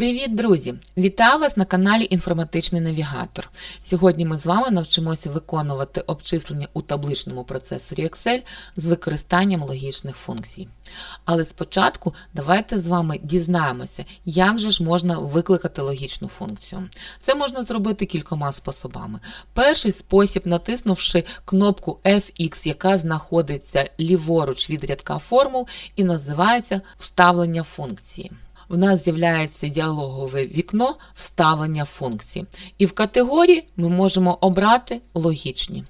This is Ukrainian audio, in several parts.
Привіт, друзі! Вітаю вас на каналі Інформатичний Навігатор. Сьогодні ми з вами навчимося виконувати обчислення у табличному процесорі Excel з використанням логічних функцій. Але спочатку давайте з вами дізнаємося, як же ж можна викликати логічну функцію. Це можна зробити кількома способами. Перший спосіб, натиснувши кнопку FX, яка знаходиться ліворуч від рядка формул і називається вставлення функції в нас з'являється діалогове вікно вставлення функцій. І в категорії ми можемо обрати логічні.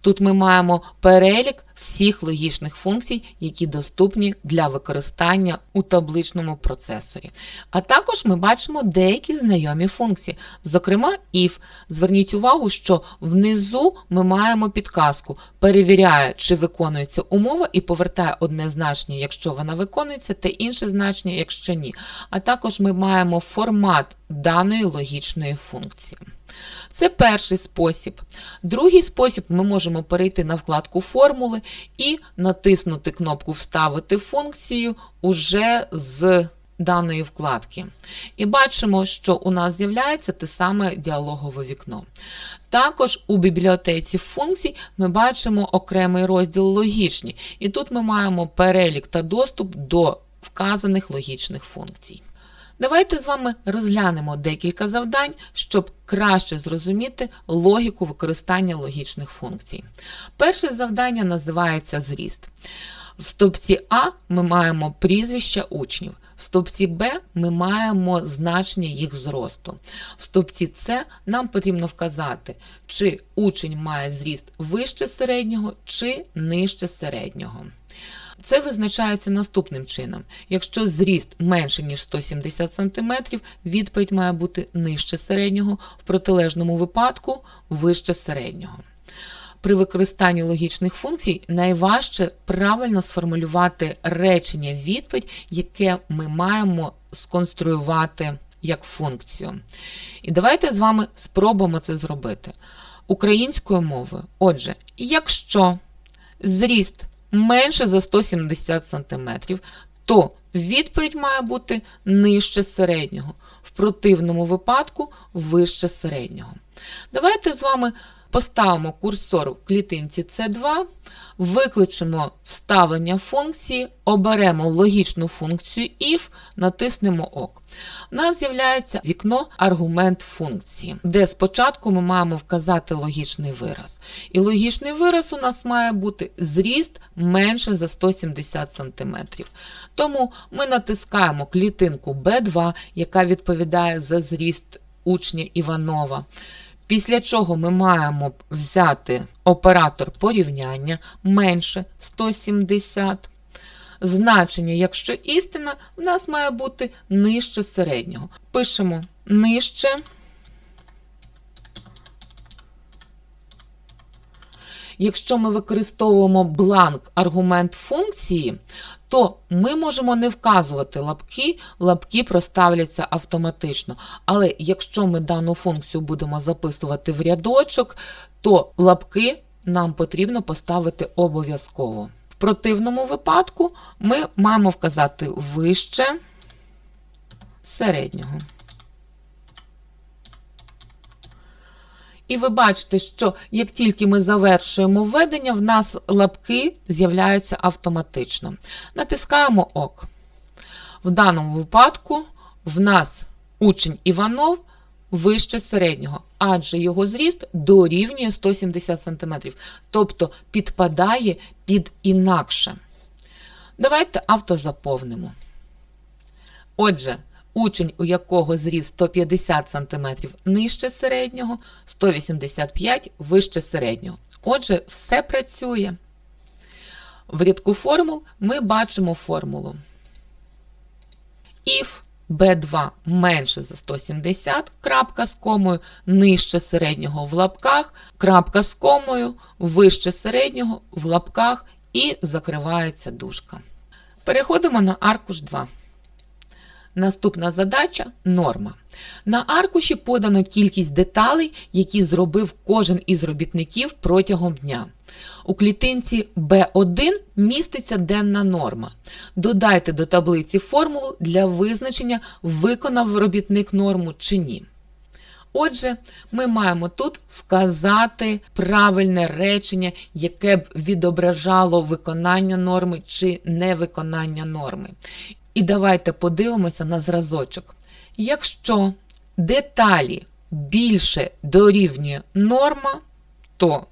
Тут ми маємо перелік всіх логічних функцій, які доступні для використання у табличному процесорі. А також ми бачимо деякі знайомі функції. Зокрема, if. Зверніть увагу, що внизу ми маємо підказку, перевіряє, чи виконується умова, і повертає одне значення, якщо вона виконується, та інше значення, якщо ні. А також ми маємо формат даної логічної функції. Це перший спосіб. Другий спосіб ми можемо перейти на вкладку формули і натиснути кнопку Вставити функцію уже з даної вкладки. І бачимо, що у нас з'являється те саме діалогове вікно. Також у бібліотеці функцій ми бачимо окремий розділ логічні, і тут ми маємо перелік та доступ до вказаних логічних функцій. Давайте з вами розглянемо декілька завдань, щоб краще зрозуміти логіку використання логічних функцій. Перше завдання називається зріст. В стовпці А ми маємо прізвища учнів, в стовпці Б ми маємо значення їх зросту. В стовпці С нам потрібно вказати, чи учень має зріст вище середнього чи нижче середнього. Це визначається наступним чином. Якщо зріст менше, ніж 170 см, відповідь має бути нижче середнього, в протилежному випадку вище середнього. При використанні логічних функцій найважче правильно сформулювати речення відповідь, яке ми маємо сконструювати як функцію. І давайте з вами спробуємо це зробити українською мовою. Отже, якщо зріст менше за 170 см, то відповідь має бути нижче середнього, в противному випадку вище середнього. Давайте з вами поставимо курсор в клітинці С2, викличемо вставлення функції, оберемо логічну функцію if, натиснемо ОК. У нас з'являється вікно аргумент функції, де спочатку ми маємо вказати логічний вираз. І логічний вираз у нас має бути зріст менше за 170 см. Тому ми натискаємо клітинку B2, яка відповідає за зріст учня Іванова. Після чого ми маємо взяти оператор порівняння менше 170. Значення, якщо істина, в нас має бути нижче середнього. Пишемо нижче. Якщо ми використовуємо бланк аргумент функції, то ми можемо не вказувати лапки, лапки проставляться автоматично. Але якщо ми дану функцію будемо записувати в рядочок, то лапки нам потрібно поставити обов'язково. В противному випадку ми маємо вказати вище середнього. І ви бачите, що як тільки ми завершуємо введення, в нас лапки з'являються автоматично. Натискаємо ОК. В даному випадку в нас учень Іванов вище середнього, адже його зріст дорівнює 170 см, тобто підпадає під інакше. Давайте автозаповнимо. Отже, Учень, у якого зріст 150 см нижче середнього, 185 вище середнього. Отже, все працює. В рядку формул ми бачимо формулу. If B2 менше за 170, крапка з комою, нижче середнього в лапках, крапка з комою, вище середнього в лапках і закривається дужка. Переходимо на аркуш 2. Наступна задача норма. На аркуші подано кількість деталей, які зробив кожен із робітників протягом дня. У клітинці B1 міститься денна норма. Додайте до таблиці формулу для визначення, виконав робітник норму чи ні. Отже, ми маємо тут вказати правильне речення, яке б відображало виконання норми чи невиконання норми. І давайте подивимося на зразочок. Якщо деталі більше дорівнює норма, то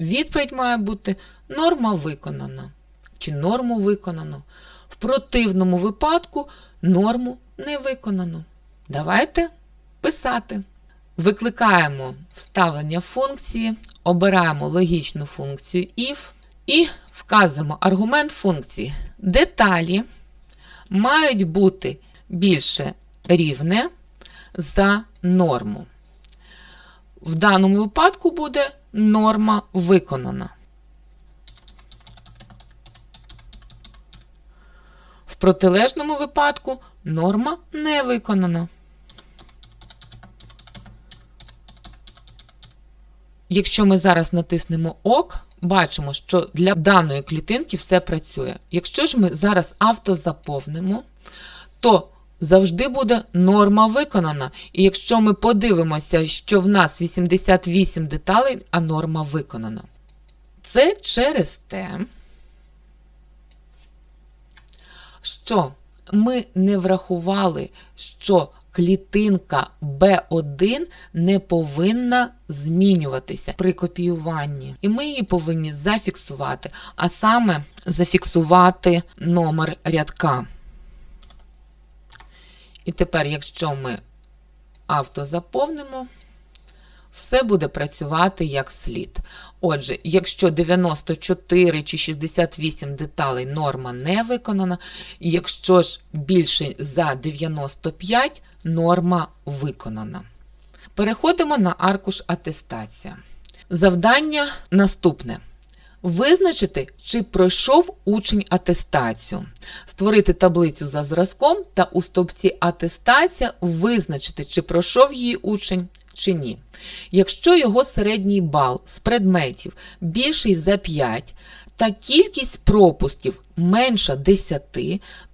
відповідь має бути норма виконана чи норму виконано. В противному випадку норму не виконано. Давайте писати. Викликаємо вставлення функції, обираємо логічну функцію if і вказуємо аргумент функції. Деталі мають бути більше рівне за норму. В даному випадку буде норма виконана. В протилежному випадку норма не виконана. Якщо ми зараз натиснемо ОК, бачимо, що для даної клітинки все працює. Якщо ж ми зараз автозаповнимо, то завжди буде норма виконана. І якщо ми подивимося, що в нас 88 деталей, а норма виконана. Це через те, що ми не врахували, що клітинка B1 не повинна змінюватися при копіюванні. І ми її повинні зафіксувати, а саме зафіксувати номер рядка. І тепер, якщо ми автозаповнимо, все буде працювати як слід. Отже, якщо 94 чи 68 деталей норма не виконана, якщо ж більше за 95 норма виконана. Переходимо на аркуш атестація. Завдання наступне. Визначити, чи пройшов учень атестацію, створити таблицю за зразком та у стовпці атестація визначити, чи пройшов її учень чи ні. Якщо його середній бал з предметів більший за 5 та кількість пропусків менша 10,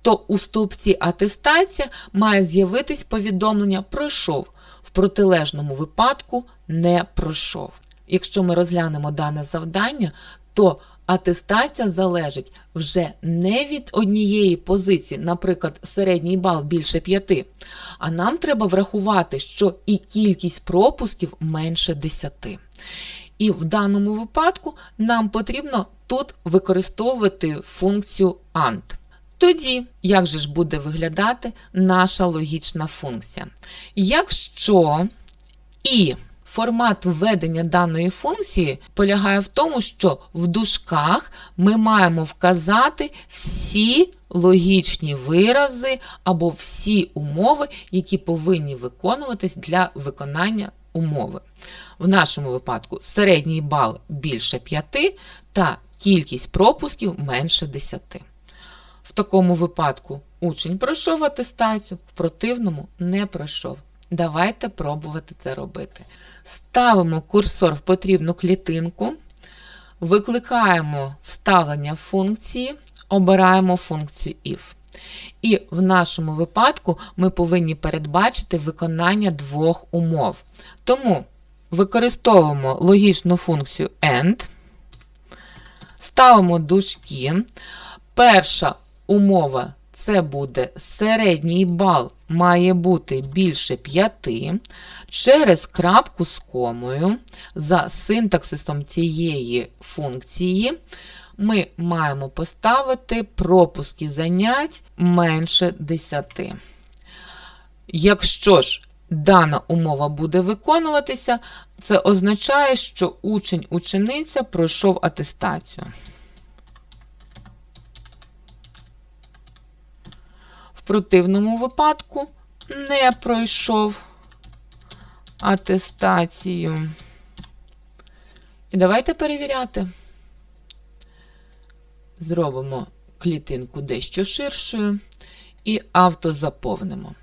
то у стовпці атестація має з'явитись повідомлення пройшов, в протилежному випадку не пройшов. Якщо ми розглянемо дане завдання, то атестація залежить вже не від однієї позиції, наприклад, середній бал більше 5, а нам треба врахувати, що і кількість пропусків менше 10. І в даному випадку нам потрібно тут використовувати функцію AND. Тоді, як же ж буде виглядати наша логічна функція? Якщо і Формат введення даної функції полягає в тому, що в дужках ми маємо вказати всі логічні вирази або всі умови, які повинні виконуватись для виконання умови. В нашому випадку середній бал більше 5 та кількість пропусків менше 10. В такому випадку учень пройшов атестацію, в противному не пройшов. Давайте пробувати це робити. Ставимо курсор в потрібну клітинку, викликаємо вставлення функції, обираємо функцію if. І в нашому випадку ми повинні передбачити виконання двох умов. Тому використовуємо логічну функцію AND, ставимо дужки. Перша умова це буде середній бал має бути більше 5 через крапку з комою за синтаксисом цієї функції. Ми маємо поставити пропуски занять менше 10. Якщо ж дана умова буде виконуватися, це означає, що учень-учениця пройшов атестацію. Противному випадку не пройшов атестацію. І давайте перевіряти. Зробимо клітинку дещо ширшою і автозаповнимо.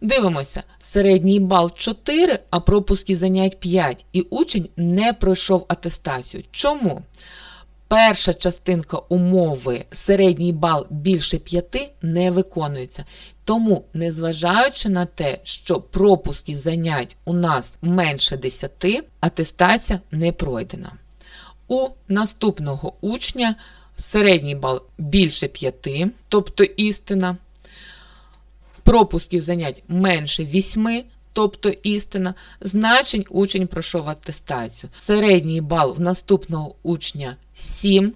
Дивимося, середній бал 4, а пропуски занять 5, і учень не пройшов атестацію. Чому? Перша частинка умови середній бал більше 5 не виконується. Тому, незважаючи на те, що пропуски занять у нас менше 10, атестація не пройдена. У наступного учня середній бал більше 5, тобто істина. Пропусків занять менше 8, тобто істина, значень учень пройшов атестацію. Середній бал в наступного учня 7,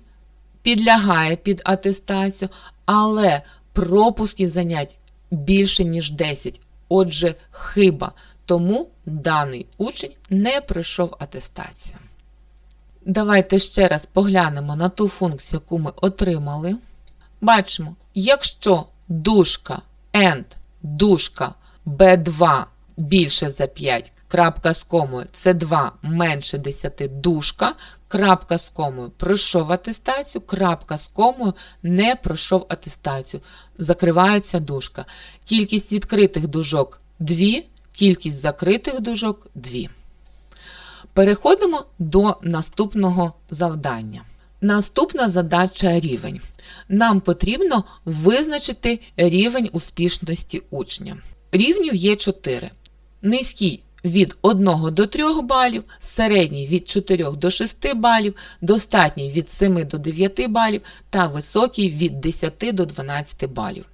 підлягає під атестацію, але пропусків занять більше, ніж 10. Отже, хиба. Тому даний учень не пройшов атестацію. Давайте ще раз поглянемо на ту функцію, яку ми отримали. Бачимо, якщо дужка end, дужка b2 більше за 5, крапка з комою С2 менше 10 дужка, крапка з комою пройшов атестацію, крапка з комою не пройшов атестацію. Закривається дужка. Кількість відкритих дужок 2, кількість закритих дужок 2. Переходимо до наступного завдання. Наступна задача рівень. Нам потрібно визначити рівень успішності учня. Рівнів є 4. Низький від 1 до 3 балів, середній від 4 до 6 балів, достатній від 7 до 9 балів та високий від 10 до 12 балів.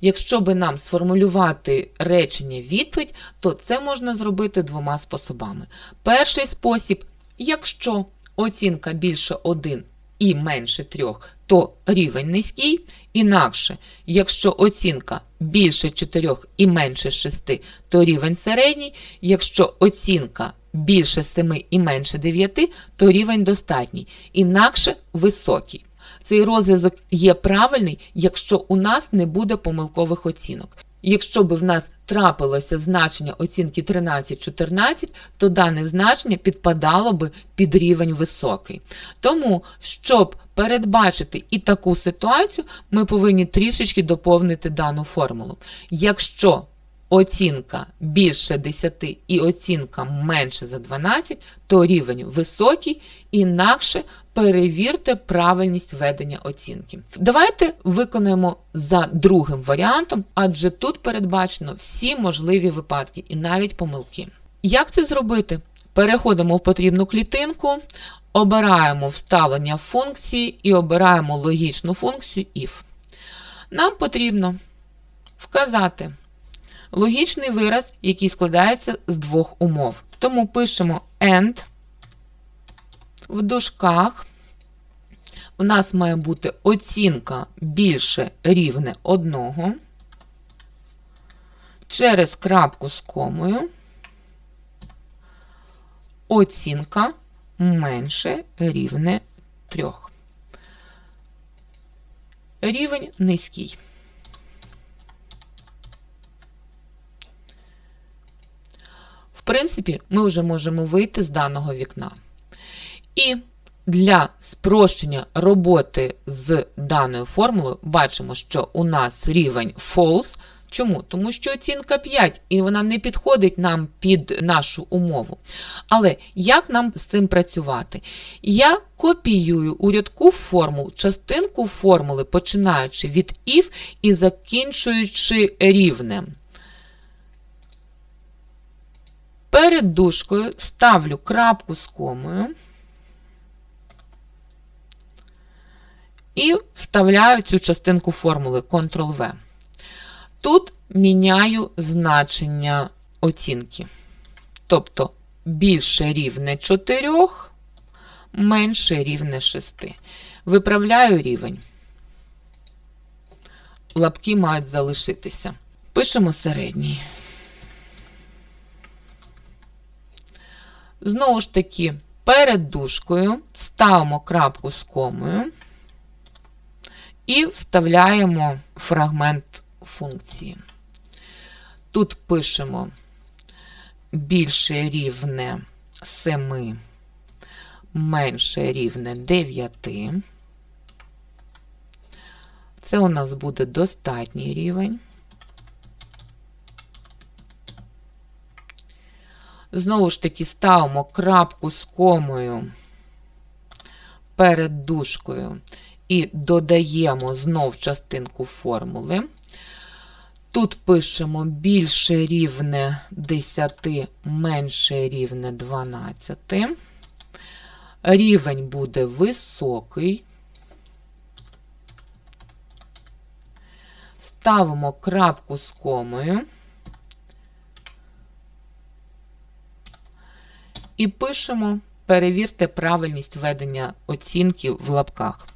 Якщо би нам сформулювати речення відповідь, то це можна зробити двома способами. Перший спосіб, якщо оцінка більше 1 і менше 3, то рівень низький. Інакше, якщо оцінка більше 4 і менше 6, то рівень середній. Якщо оцінка більше 7 і менше 9, то рівень достатній. Інакше високий. Цей розв'язок є правильний, якщо у нас не буде помилкових оцінок. Якщо б в нас трапилося значення оцінки 13-14, то дане значення підпадало би під рівень високий. Тому, щоб передбачити і таку ситуацію, ми повинні трішечки доповнити дану формулу. Якщо оцінка більше 10 і оцінка менше за 12, то рівень високий, інакше перевірте правильність ведення оцінки. Давайте виконаємо за другим варіантом, адже тут передбачено всі можливі випадки і навіть помилки. Як це зробити? Переходимо в потрібну клітинку, обираємо вставлення функції і обираємо логічну функцію if. Нам потрібно вказати логічний вираз, який складається з двох умов. Тому пишемо AND в дужках. У нас має бути оцінка більше рівне 1 через крапку з комою. Оцінка менше рівне 3. Рівень низький. В принципі, ми вже можемо вийти з даного вікна. І для спрощення роботи з даною формулою бачимо, що у нас рівень false. Чому? Тому що оцінка 5, і вона не підходить нам під нашу умову. Але як нам з цим працювати? Я копіюю у рядку формул частинку формули, починаючи від if і закінчуючи рівнем. Перед дужкою ставлю крапку з комою і вставляю цю частинку формули Ctrl-V. Тут міняю значення оцінки. Тобто більше рівне 4, менше рівне 6. Виправляю рівень. Лапки мають залишитися. Пишемо середній. Знову ж таки, перед дужкою ставимо крапку з комою і вставляємо фрагмент функції. Тут пишемо більше рівне 7, менше рівне 9. Це у нас буде достатній рівень. Знову ж таки, ставимо крапку з комою перед дужкою і додаємо знов частинку формули. Тут пишемо більше рівне 10, менше рівне 12. Рівень буде високий. Ставимо крапку з комою. І пишемо перевірте правильність ведення оцінки в лапках.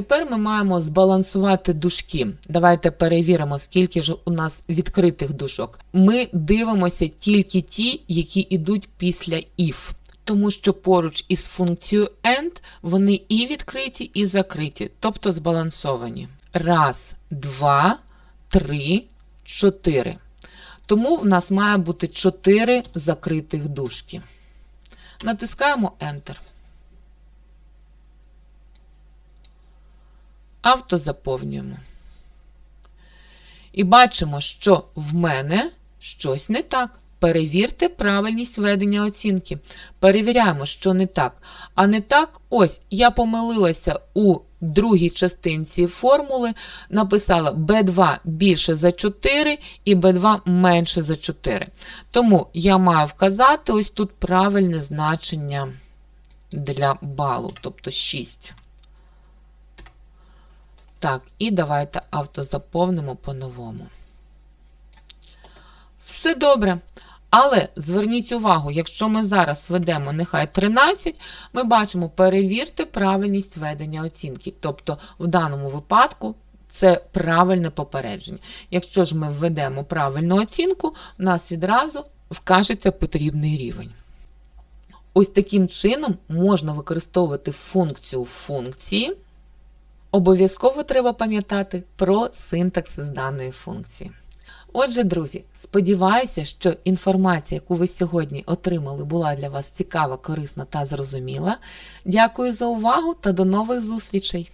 Тепер ми маємо збалансувати дужки. Давайте перевіримо, скільки ж у нас відкритих дужок. Ми дивимося тільки ті, які йдуть після if. Тому що поруч із функцією AND вони і відкриті, і закриті, тобто збалансовані. Раз, два, три, чотири. Тому в нас має бути 4 закритих дужки. Натискаємо Enter. Автозаповнюємо. І бачимо, що в мене щось не так. Перевірте правильність ведення оцінки. Перевіряємо, що не так. А не так, ось, я помилилася у другій частинці формули, написала B2 більше за 4 і B2 менше за 4. Тому я маю вказати ось тут правильне значення для балу, тобто 6. Так, і давайте автозаповнимо по-новому. Все добре. Але зверніть увагу, якщо ми зараз ведемо нехай 13, ми бачимо перевірте правильність ведення оцінки. Тобто, в даному випадку це правильне попередження. Якщо ж ми введемо правильну оцінку, в нас відразу вкажеться потрібний рівень. Ось таким чином можна використовувати функцію функції. Обов'язково треба пам'ятати про синтаксис даної функції. Отже, друзі, сподіваюся, що інформація, яку ви сьогодні отримали, була для вас цікава, корисна та зрозуміла. Дякую за увагу та до нових зустрічей!